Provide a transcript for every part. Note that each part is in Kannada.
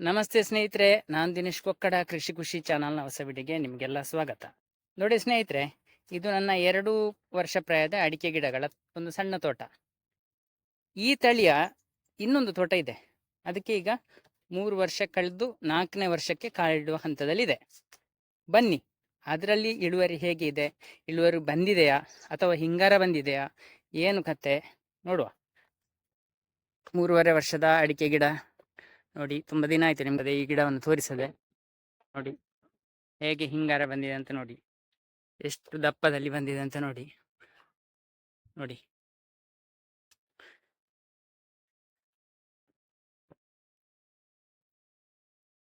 ನಮಸ್ತೆ ಸ್ನೇಹಿತರೆ, ನಾನು ದಿನೇಶ್ ಕೊಕ್ಕಡ, ಕೃಷಿ ಖುಷಿ ಚಾನಲ್ನ ಹೊಸ ವಿಡಿಯೋಗೆ ನಿಮಗೆಲ್ಲ ಸ್ವಾಗತ. ನೋಡಿ ಸ್ನೇಹಿತರೆ, ಇದು ನನ್ನ ಎರಡು ವರ್ಷ ಪ್ರಾಯದ ಅಡಿಕೆ ಗಿಡಗಳ ಒಂದು ಸಣ್ಣ ತೋಟ. ಈ ತಳಿಯ ಇನ್ನೊಂದು ತೋಟ ಇದೆ. ಅದಕ್ಕೆ ಈಗ ಮೂರು ವರ್ಷ ಕಳೆದು ನಾಲ್ಕನೇ ವರ್ಷಕ್ಕೆ ಕಾಲಿಡುವ ಹಂತದಲ್ಲಿದೆ. ಬನ್ನಿ, ಅದರಲ್ಲಿ ಇಳುವರಿ ಹೇಗೆ ಇದೆ? ಇಳುವರಿ ಬಂದಿದೆಯಾ? ಅಥವಾ ಹಿಂಗಾರ ಬಂದಿದೆಯಾ? ಏನು ಕತೆ? ನೋಡುವ. ಮೂರುವರೆ ವರ್ಷದ ಅಡಿಕೆ ಗಿಡ. ನೋಡಿ ತುಂಬ ದಿನ ಆಯ್ತು ನಿಮ್ಗೆ ಈ ಗಿಡವನ್ನು ತೋರಿಸದೆ. ನೋಡಿ. ಹೇಗೆ ಹಿಂಗಾರ ಬಂದಿದೆ ಅಂತ ನೋಡಿ. ಎಷ್ಟು ದಪ್ಪದಲ್ಲಿ ಬಂದಿದೆ ಅಂತ ನೋಡಿ. ನೋಡಿ.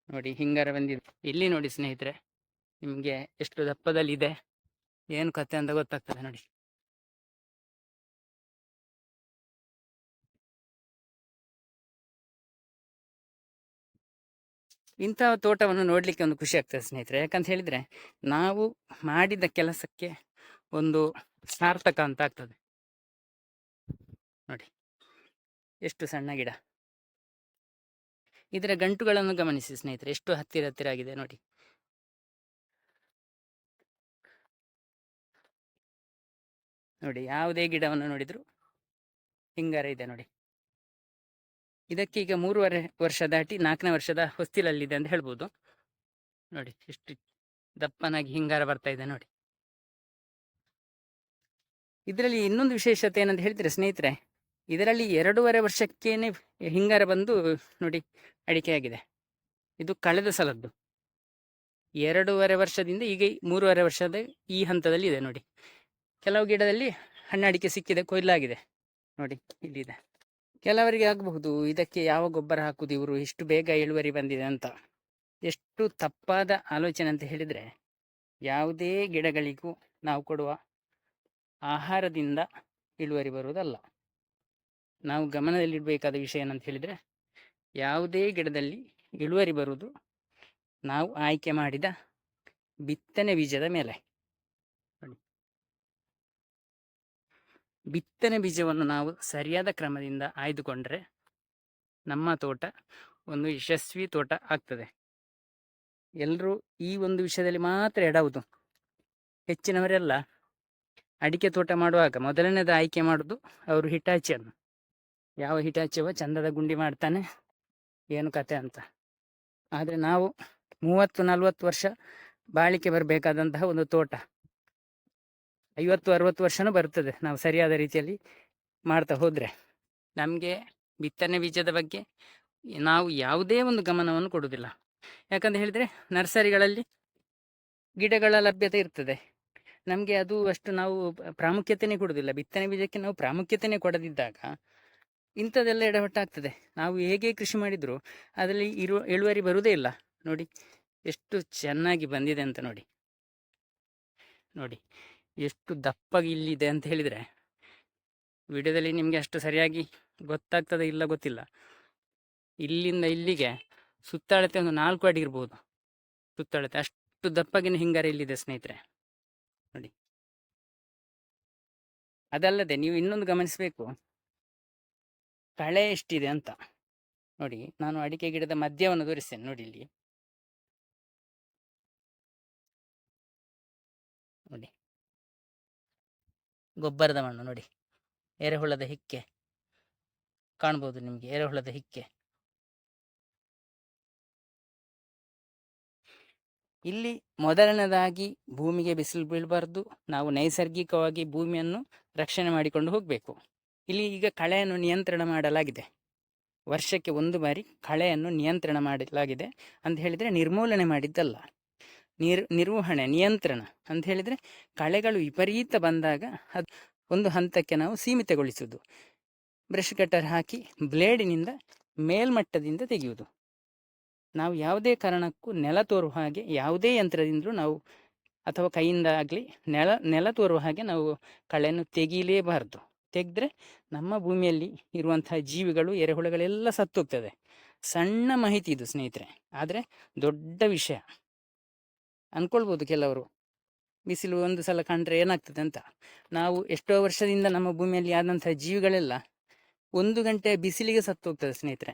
ನೋಡಿ ಹಿಂಗಾರ ಬಂದಿದೆ. ಇಲ್ಲಿ ನೋಡಿ ಸ್ನೇಹಿತರೆ ನಿಮಗೆ ಎಷ್ಟು ದಪ್ಪದಲ್ಲಿ ಇದೆ ಏನು ಕತೆ ಅಂತ ಗೊತ್ತಾಗ್ತದೆ ನೋಡಿ. ಇಂತಹ ತೋಟವನ್ನು ನೋಡಲಿಕ್ಕೆ ಒಂದು ಖುಷಿ ಆಗ್ತದೆ ಸ್ನೇಹಿತರೆ. ಯಾಕಂತ ಹೇಳಿದ್ರೆ ನಾವು ಮಾಡಿದ ಕೆಲಸಕ್ಕೆ ಒಂದು ಸಾರ್ಥಕ ಅಂತ ಆಗ್ತದೆ. ನೋಡಿ. ಎಷ್ಟು ಸಣ್ಣ ಗಿಡ. ಇದರ ಗಂಟುಗಳನ್ನು ಗಮನಿಸಿ ಸ್ನೇಹಿತರೆ. ಎಷ್ಟು ಹತ್ತಿರ ಹತ್ತಿರ ಆಗಿದೆ ನೋಡಿ. ನೋಡಿ, ಯಾವುದೇ ಗಿಡವನ್ನು ನೋಡಿದ್ರು ಹಿಂಗಾರ ಇದೆ ನೋಡಿ. ಇದಕ್ಕೆ ಈಗ ಮೂರುವರೆ ವರ್ಷ ದಾಟಿ ನಾಲ್ಕನೇ ವರ್ಷದ ಹೊಸ್ತಿಲಲ್ಲಿದೆ ಅಂತ ಹೇಳ್ಬೋದು. ನೋಡಿ ಎಷ್ಟು ದಪ್ಪನಾಗಿ ಹಿಂಗಾರ ಬರ್ತಾ ಇದೆ ನೋಡಿ. ಇದರಲ್ಲಿ ಇನ್ನೊಂದು ವಿಶೇಷತೆ ಏನಂತ ಹೇಳ್ತೀರಾ ಸ್ನೇಹಿತರೆ? ಇದರಲ್ಲಿ ಎರಡೂವರೆ ವರ್ಷಕ್ಕೇನೆ ಹಿಂಗಾರ ಬಂದು ನೋಡಿ ಅಡಿಕೆ ಆಗಿದೆ ಇದು ಕಳೆದ ಸಲದ್ದು. ಎರಡೂವರೆ ವರ್ಷದಿಂದ ಈಗ ಮೂರುವರೆ ವರ್ಷದ ಈ ಹಂತದಲ್ಲಿ ಇದೆ ನೋಡಿ. ಕೆಲವು ಗಿಡದಲ್ಲಿ ಹಣ್ಣು ಅಡಿಕೆ ಸಿಕ್ಕಿದೆ, ಕೊಯ್ಲಾಗಿದೆ. ನೋಡಿ, ಇಲ್ಲಿದೆ. ಕೆಲವರಿಗೆ ಆಗಬಹುದು, ಇದಕ್ಕೆ ಯಾವ ಗೊಬ್ಬರ ಹಾಕುದು ಇವರು, ಇಷ್ಟು ಬೇಗ ಇಳುವರಿ ಬಂದಿದೆ ಅಂತ. ಎಷ್ಟು ತಪ್ಪಾದ ಆಲೋಚನೆ ಅಂತ ಹೇಳಿದರೆ, ಯಾವುದೇ ಗಿಡಗಳಿಗೂ ನಾವು ಕೊಡುವ ಆಹಾರದಿಂದ ಇಳುವರಿ ಬರುವುದಲ್ಲ. ನಾವು ಗಮನದಲ್ಲಿಡಬೇಕಾದ ವಿಷಯ ಏನಂತ ಹೇಳಿದರೆ, ಯಾವುದೇ ಗಿಡದಲ್ಲಿ ಇಳುವರಿ ಬರುವುದು, ನಾವು ಆಯ್ಕೆ ಮಾಡಿದ ಬಿತ್ತನೆ ಬೀಜದ ಮೇಲೆ. ಬಿತ್ತನೆ ಬೀಜವನ್ನು ನಾವು ಸರಿಯಾದ ಕ್ರಮದಿಂದ ಆಯ್ದುಕೊಂಡ್ರೆ ನಮ್ಮ ತೋಟ ಒಂದು ಯಶಸ್ವಿ ತೋಟ ಆಗ್ತದೆ. ಎಲ್ಲರೂ ಈ ಒಂದು ವಿಷಯದಲ್ಲಿ ಮಾತ್ರ ಎಡವುದು ಹೆಚ್ಚಿನವರೆಲ್ಲ ಅಡಿಕೆ ತೋಟ ಮಾಡುವಾಗ ಮೊದಲನೇದು ಆಯ್ಕೆ ಮಾಡೋದು ಅವರು ಹಿಟಾಚಿಯನ್ನು. ಯಾವ ಹಿಟಾಚಿಯವ ಚಂದದ ಗುಂಡಿ ಮಾಡ್ತಾನೆ ಏನು ಕತೆ ಅಂತ. ಆದರೆ ನಾವು ಮೂವತ್ತು ನಲವತ್ತು ವರ್ಷ ಬಾಳಿಕೆ ಬರಬೇಕಾದಂತಹ ಒಂದು ತೋಟ. ಐವತ್ತು, ಅರವತ್ತು ವರ್ಷನೂ ಬರ್ತದೆ ನಾವು ಸರಿಯಾದ ರೀತಿಯಲ್ಲಿ ಮಾಡ್ತಾ ಹೋದರೆ. ನಮಗೆ ಬಿತ್ತನೆ ಬೀಜದ ಬಗ್ಗೆ ನಾವು ಯಾವುದೇ ಒಂದು ಗಮನವನ್ನು ಕೊಡುವುದಿಲ್ಲ. ಯಾಕಂತ ಹೇಳಿದರೆ ನರ್ಸರಿಗಳಲ್ಲಿ ಗಿಡಗಳ ಲಭ್ಯತೆ ಇರ್ತದೆ. ನಮಗೆ ಅದು ಅಷ್ಟು ನಾವು ಪ್ರಾಮುಖ್ಯತೆಯೇ ಕೊಡುವುದಿಲ್ಲ. ಬಿತ್ತನೆ ಬೀಜಕ್ಕೆ ನಾವು ಪ್ರಾಮುಖ್ಯತೆಯೇ ಕೊಡದಿದ್ದಾಗ ಇಂಥದ್ದೆಲ್ಲ ಎಡವಟ್ಟಾಗ್ತದೆ. ನಾವು ಹೇಗೆ ಕೃಷಿ ಮಾಡಿದರೂ ಅದರಲ್ಲಿ ಇರುವ ಇಳುವರಿ ಬರುವುದೇ ಇಲ್ಲ. ನೋಡಿ, ಎಷ್ಟು ಚೆನ್ನಾಗಿ ಬಂದಿದೆ ಅಂತ ನೋಡಿ. ನೋಡಿ ಎಷ್ಟು ದಪ್ಪಗೆ ಇಲ್ಲಿದೆ ಅಂತ ಹೇಳಿದರೆ, ವಿಡಿಯೋದಲ್ಲಿ ನಿಮಗೆ ಅಷ್ಟು ಸರಿಯಾಗಿ ಗೊತ್ತಾಗ್ತದೆ ಇಲ್ಲ ಗೊತ್ತಿಲ್ಲ. ಇಲ್ಲಿಂದ ಇಲ್ಲಿಗೆ ಸುತ್ತಳತೆ ಒಂದು ನಾಲ್ಕು ಅಡಿ ಇರ್ಬೋದು. ಸುತ್ತಳತೆ ಅಷ್ಟು ದಪ್ಪಗಿನ ಹಿಂಗಾರ ಇಲ್ಲಿದೆ ಸ್ನೇಹಿತರೆ. ನೋಡಿ. ಅದಲ್ಲದೆ ನೀವು ಇನ್ನೊಂದು ಗಮನಿಸಬೇಕು. ಕಳೆ ಎಷ್ಟಿದೆ ಅಂತ. ನೋಡಿ, ನಾನು ಅಡಿಕೆ ಗಿಡದ ಮಧ್ಯವನ್ನು ತೋರಿಸ್ತೇನೆ. ನೋಡಿ ಇಲ್ಲಿ. ನೋಡಿ. ಗೊಬ್ಬರದ ಮಣ್ಣು ನೋಡಿ. ಎರೆಹುಳದ ಹಿಕ್ಕೆ. ಕಾಣ್ಬೋದು ನಿಮಗೆ ಎರೆಹುಳದ ಹಿಕ್ಕೆ. ಇಲ್ಲಿ ಮೊದಲನೇದಾಗಿ ಭೂಮಿಗೆ ಬಿಸಿಲು ಬೀಳಬಾರ್ದು. ನಾವು ನೈಸರ್ಗಿಕವಾಗಿ ಭೂಮಿಯನ್ನು ರಕ್ಷಣೆ ಮಾಡಿಕೊಂಡು ಹೋಗಬೇಕು. ಇಲ್ಲಿ ಈಗ ಕಳೆಯನ್ನು ನಿಯಂತ್ರಣ ಮಾಡಲಾಗಿದೆ. ವರ್ಷಕ್ಕೆ ಒಂದು ಬಾರಿ ಕಳೆಯನ್ನು ನಿಯಂತ್ರಣ ಮಾಡಲಾಗಿದೆ ಅಂತ ಹೇಳಿದರೆ ನಿರ್ಮೂಲನೆ ಮಾಡಿದ್ದಲ್ಲ. ನಿರ್, ನಿರ್ವಹಣೆ, ನಿಯಂತ್ರಣ ಅಂತ ಹೇಳಿದರೆ ಕಳೆಗಳು ವಿಪರೀತ ಬಂದಾಗ ಅದು ಒಂದು ಹಂತಕ್ಕೆ ನಾವು ಸೀಮಿತಗೊಳಿಸುವುದು. ಬ್ರಷ್ ಕಟ್ಟರ್ ಹಾಕಿ ಬ್ಲೇಡಿನಿಂದ ಮೇಲ್ಮಟ್ಟದಿಂದ ತೆಗೆಯುವುದು. ನಾವು ಯಾವುದೇ ಕಾರಣಕ್ಕೂ ನೆಲ ತೋರುವ ಹಾಗೆ ಯಾವುದೇ ಯಂತ್ರದಿಂದಲೂ ನಾವು ಅಥವಾ ಕೈಯಿಂದ ಆಗಲಿ ನೆಲ ನೆಲ ತೋರುವ ಹಾಗೆ ನಾವು ಕಳೆಯನ್ನು ತೆಗೀಲೇಬಾರದು. ತೆಗೆದ್ರೆ ನಮ್ಮ ಭೂಮಿಯಲ್ಲಿ ಇರುವಂತಹ ಜೀವಿಗಳು, ಎರೆಹುಳುಗಳೆಲ್ಲ ಸತ್ತೋಗ್ತದೆ. ಸಣ್ಣ ಮಾಹಿತಿ ಇದು ಸ್ನೇಹಿತರೆ. ಆದರೆ ದೊಡ್ಡ ವಿಷಯ. ಅಂದ್ಕೊಳ್ಬೋದು ಕೆಲವರು. ಬಿಸಿಲು ಒಂದು ಸಲ ಕಂಡ್ರೆ ಏನಾಗ್ತದೆ ಅಂತ. ನಾವು ಎಷ್ಟೋ ವರ್ಷದಿಂದ ನಮ್ಮ ಭೂಮಿಯಲ್ಲಿ ಆದಂತಹ ಜೀವಿಗಳೆಲ್ಲ ಒಂದು ಗಂಟೆ ಬಿಸಿಲಿಗೆ ಸತ್ತು ಹೋಗ್ತದೆ ಸ್ನೇಹಿತರೆ.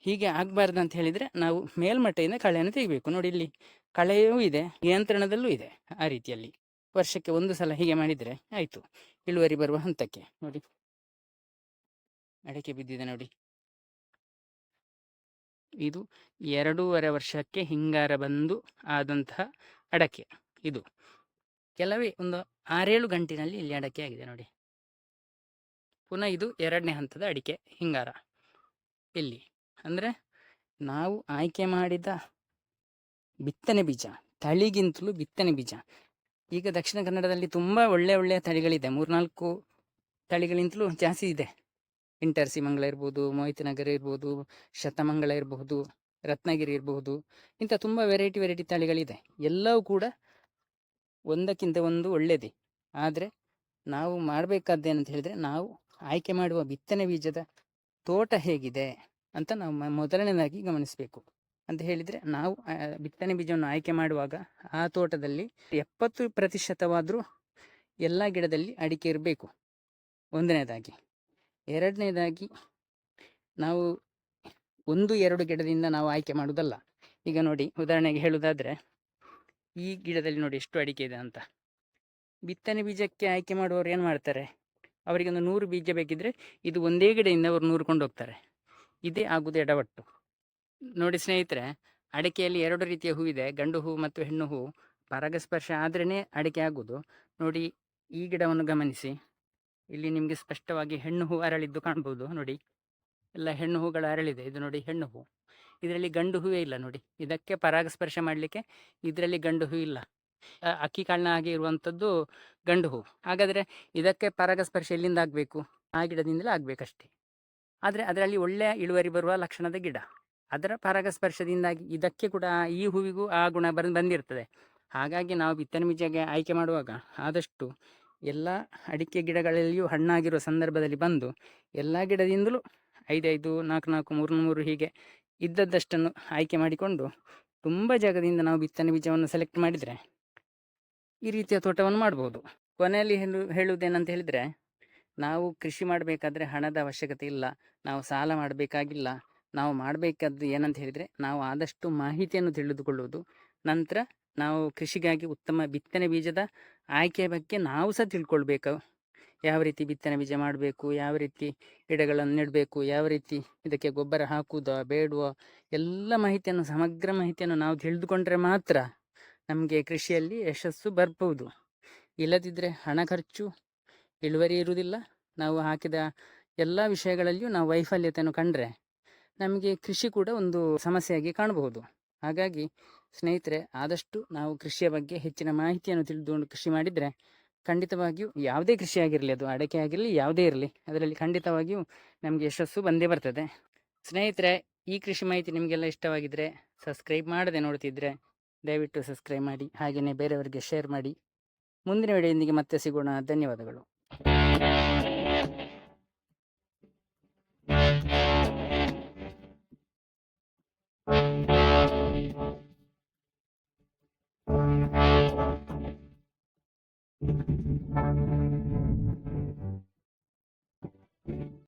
ಹೀಗೆ ಆಗಬಾರ್ದು ಅಂತ ಹೇಳಿದರೆ ನಾವು ಮೇಲ್ಮಟ್ಟೆಯಿಂದ ಕಳೆಯನ್ನು ತೆಗಿಬೇಕು. ನೋಡಿ ಇಲ್ಲಿ ಕಳೆಯೂ ಇದೆ, ನಿಯಂತ್ರಣದಲ್ಲೂ ಇದೆ ಆ ರೀತಿಯಲ್ಲಿ. ವರ್ಷಕ್ಕೆ ಒಂದು ಸಲ ಹೀಗೆ ಮಾಡಿದರೆ ಆಯಿತು. ಇಳುವರಿ ಬರುವ ಹಂತಕ್ಕೆ ನೋಡಿ. ಅಡಿಕೆ ಬಿದ್ದಿದೆ ನೋಡಿ. ಇದು ಎರಡೂವರೆ ವರ್ಷಕ್ಕೆ ಹಿಂಗಾರ ಬಂದು ಆದಂತಹ ಅಡಕೆ ಇದು. ಕೆಲವೇ ಒಂದು ಆರೇಳು ಗಂಟಿನಲ್ಲಿ ಇಲ್ಲಿ ಅಡಕೆ ಆಗಿದೆ ನೋಡಿ. ಪುನಃ ಇದು ಎರಡನೇ ಹಂತದ ಅಡಿಕೆ ಹಿಂಗಾರ. ಇಲ್ಲಿ ಅಂದರೆ ನಾವು ಆಯ್ಕೆ ಮಾಡಿದ ಬಿತ್ತನೆ ಬೀಜ, ತಳಿಗಿಂತಲೂ ಬಿತ್ತನೆ ಬೀಜ. ಈಗ ದಕ್ಷಿಣ ಕನ್ನಡದಲ್ಲಿ ತುಂಬ ಒಳ್ಳೆ ಒಳ್ಳೆಯ ತಳಿಗಳಿದೆ. ಮೂರ್ನಾಲ್ಕು ತಳಿಗಳಿಂತಲೂ ಜಾಸ್ತಿ ಇದೆ. ಇಂಟರ್ಸಿ ಮಂಗಳ ಇರ್ಬೋದು, ಮೋಹಿತನಗರ ಇರ್ಬೋದು ಶತಮಂಗಳ ಇರಬಹುದು, ರತ್ನಗಿರಿ ಇರಬಹುದು, ಇಂಥ ತುಂಬ ವೆರೈಟಿ ವೆರೈಟಿ ತಳಿಗಳಿದೆ. ಎಲ್ಲವೂ ಕೂಡ ಒಂದಕ್ಕಿಂತ ಒಂದು ಒಳ್ಳೆಯದೇ ಆದರೆ ನಾವು ಮಾಡಬೇಕಾದ್ದೇನಂತ ಹೇಳಿದರೆ ನಾವು ಆಯ್ಕೆ ಮಾಡುವ ಬಿತ್ತನೆ ಬೀಜದ ತೋಟ ಹೇಗಿದೆ ಅಂತ ನಾವು ಮೊದಲನೇದಾಗಿ ಗಮನಿಸಬೇಕು. ಅಂತ ಹೇಳಿದರೆ ನಾವು ಬಿತ್ತನೆ ಬೀಜವನ್ನು ಆಯ್ಕೆ ಮಾಡುವಾಗ ಆ ತೋಟದಲ್ಲಿ ಎಪ್ಪತ್ತು ಪ್ರತಿಶತವಾದರೂ ಎಲ್ಲ ಗಿಡದಲ್ಲಿ ಅಡಿಕೆ ಇರಬೇಕು. ಒಂದನೇದಾಗಿ. ಎರಡನೇದಾಗಿ ನಾವು ಒಂದು ಎರಡು ಗಿಡದಿಂದ ನಾವು ಆಯ್ಕೆ ಮಾಡುವುದಲ್ಲ. ಈಗ ನೋಡಿ, ಉದಾಹರಣೆಗೆ ಹೇಳುವುದಾದರೆ, ಈ ಗಿಡದಲ್ಲಿ ನೋಡಿ ಎಷ್ಟು ಅಡಿಕೆ ಇದೆ ಅಂತ. ಬಿತ್ತನೆ ಬೀಜಕ್ಕೆ ಆಯ್ಕೆ ಮಾಡುವವರು ಏನು ಮಾಡ್ತಾರೆ? ಅವರಿಗೆ ಒಂದು ನೂರು ಬೀಜ ಬೇಕಿದ್ರೆ ಇದು ಒಂದೇ ಗಿಡದಿಂದ ಅವರು ನೂರು ಹೋಗ್ತಾರೆ. ಇದೇ ಆಗುವುದು ಎಡವಟ್ಟು. ನೋಡಿ ಸ್ನೇಹಿತರೆ, ಅಡಿಕೆಯಲ್ಲಿ ಎರಡು ರೀತಿಯ ಹೂವಿದೆ. ಗಂಡು ಹೂ ಮತ್ತು ಹೆಣ್ಣು ಹೂ. ಪರಾಗಸ್ಪರ್ಶ ಆದ್ರೇ ಅಡಿಕೆ ಆಗುವುದು. ನೋಡಿ, ಈ ಗಿಡವನ್ನು ಗಮನಿಸಿ. ಇಲ್ಲಿ ನಿಮಗೆ ಸ್ಪಷ್ಟವಾಗಿ ಹೆಣ್ಣು ಹೂ ಅರಳಿದ್ದು ಕಾಣ್ಬೋದು, ನೋಡಿ. ಎಲ್ಲ ಹೆಣ್ಣು ಹೂಗಳು ಅರಳಿದೆ, ಇದು ನೋಡಿ ಹೆಣ್ಣು ಹೂ. ಇದರಲ್ಲಿ ಗಂಡು ಹೂವೇ ಇಲ್ಲ, ನೋಡಿ. ಇದಕ್ಕೆ ಪರಾಗಸ್ಪರ್ಶ ಮಾಡಲಿಕ್ಕೆ ಇದರಲ್ಲಿ ಗಂಡು ಹೂ ಇಲ್ಲ. ಅಕ್ಕಿ ಕಾಳಿನ ಹಾಗೆ ಇರುವಂಥದ್ದು ಗಂಡು ಹೂ. ಹಾಗಾದರೆ ಇದಕ್ಕೆ ಪರಾಗಸ್ಪರ್ಶ ಎಲ್ಲಿಂದ ಆಗಬೇಕು? ಆ ಗಿಡದಿಂದಲೇ ಆಗಬೇಕಷ್ಟೇ. ಆದರೆ ಅದರಲ್ಲಿ ಒಳ್ಳೆಯ ಇಳುವರಿ ಬರುವ ಲಕ್ಷಣದ ಗಿಡ. ಅದರ ಪರಾಗಸ್ಪರ್ಶದಿಂದಾಗಿ ಇದಕ್ಕೆ ಕೂಡ ಈ ಹೂವಿಗೂ ಆ ಗುಣ ಬಂದು, ಬಂದಿರ್ತದೆ. ಹಾಗಾಗಿ ನಾವು ಬಿತ್ತನೆ ಬೀಜಗೆ ಆಯ್ಕೆ ಮಾಡುವಾಗ ಆದಷ್ಟು ಎಲ್ಲ ಅಡಿಕೆ ಗಿಡಗಳಲ್ಲಿಯೂ ಹಣ್ಣಾಗಿರುವ ಸಂದರ್ಭದಲ್ಲಿ ಬಂದು ಎಲ್ಲ ಗಿಡದಿಂದಲೂ ಐದೈದು, ನಾಲ್ಕು ನಾಲ್ಕು, ಮೂರು ಮೂರು ಹೀಗೆ ಇದ್ದದ್ದಷ್ಟನ್ನು ಆಯ್ಕೆ ಮಾಡಿಕೊಂಡು ತುಂಬ ಜಾಗದಿಂದ ನಾವು ಬಿತ್ತನೆ ಬೀಜವನ್ನು ಸೆಲೆಕ್ಟ್ ಮಾಡಿದರೆ ಈ ರೀತಿಯ ತೋಟವನ್ನು ಮಾಡ್ಬೋದು. ಕೊನೆಯಲ್ಲಿ ಹೇಳು, ಹೇಳುವುದೇನಂತ ಹೇಳಿದರೆ ನಾವು ಕೃಷಿ ಮಾಡಬೇಕಾದ್ರೆ ಹಣದ ಅವಶ್ಯಕತೆ ಇಲ್ಲ, ನಾವು ಸಾಲ ಮಾಡಬೇಕಾಗಿಲ್ಲ, ನಾವು ಮಾಡಬೇಕಾದ್ದು ಏನಂತ ಹೇಳಿದರೆ ನಾವು ಆದಷ್ಟು ಮಾಹಿತಿಯನ್ನು ತಿಳಿದುಕೊಳ್ಳುವುದು, ನಂತರ ನಾವು ಕೃಷಿಗಾಗಿ ಉತ್ತಮ ಬಿತ್ತನೆ ಬೀಜದ ಆಯ್ಕೆಯ ಬಗ್ಗೆ ನಾವು ಸಹ ತಿಳ್ಕೊಳ್ಬೇಕು. ಯಾವ ರೀತಿ ಬಿತ್ತನೆ ಬೀಜ ಮಾಡಬೇಕು, ಯಾವ ರೀತಿ ಗಿಡಗಳನ್ನು ನೆಡಬೇಕು, ಯಾವ ರೀತಿ ಇದಕ್ಕೆ ಗೊಬ್ಬರ ಹಾಕುವುದೋ ಬೇಡವೋ, ಎಲ್ಲ ಮಾಹಿತಿಯನ್ನು, ಸಮಗ್ರ ಮಾಹಿತಿಯನ್ನು ನಾವು ತಿಳಿದುಕೊಂಡ್ರೆ ಮಾತ್ರ ನಮಗೆ ಕೃಷಿಯಲ್ಲಿ ಯಶಸ್ಸು ಬರ್ಬೋದು. ಇಲ್ಲದಿದ್ದರೆ ಹಣ ಖರ್ಚು ಇಳುವರಿ ಇರುವುದಿಲ್ಲ. ನಾವು ಹಾಕಿದ ಎಲ್ಲ ವಿಷಯಗಳಲ್ಲಿಯೂ ನಾವು ವೈಫಲ್ಯತೆಯನ್ನು ಕಂಡರೆ ನಮಗೆ ಕೃಷಿ ಕೂಡ ಒಂದು ಸಮಸ್ಯೆಯಾಗಿ ಕಾಣಬಹುದು. ಹಾಗಾಗಿ ಸ್ನೇಹಿತರೆ, ಆದಷ್ಟು ನಾವು ಕೃಷಿಯ ಬಗ್ಗೆ ಹೆಚ್ಚಿನ ಮಾಹಿತಿಯನ್ನು ತಿಳಿದುಕೊಂಡು ಕೃಷಿ ಮಾಡಿದರೆ ಖಂಡಿತವಾಗಿಯೂ ಯಾವುದೇ ಕೃಷಿ ಆಗಿರಲಿ, ಅದು ಅಡಕೆ ಆಗಿರಲಿ, ಯಾವುದೇ ಇರಲಿ, ಅದರಲ್ಲಿ ಖಂಡಿತವಾಗಿಯೂ ನಮಗೆ ಯಶಸ್ಸು ಬಂದೇ ಬರ್ತದೆ. ಸ್ನೇಹಿತರೆ, ಈ ಕೃಷಿ ಮಾಹಿತಿ ನಿಮಗೆಲ್ಲ ಇಷ್ಟವಾಗಿದ್ದರೆ ಸಬ್ಸ್ಕ್ರೈಬ್ ಮಾಡದೆ ನೋಡ್ತಿದ್ರೆ ದಯವಿಟ್ಟು ಸಬ್ಸ್ಕ್ರೈಬ್ ಮಾಡಿ ಹಾಗೆಯೇ ಬೇರೆಯವರಿಗೆ ಶೇರ್ ಮಾಡಿ. ಮುಂದಿನ ವಿಡಿಯೋದೊಂದಿಗೆ ಮತ್ತೆ ಸಿಗೋಣ. ಧನ್ಯವಾದಗಳು.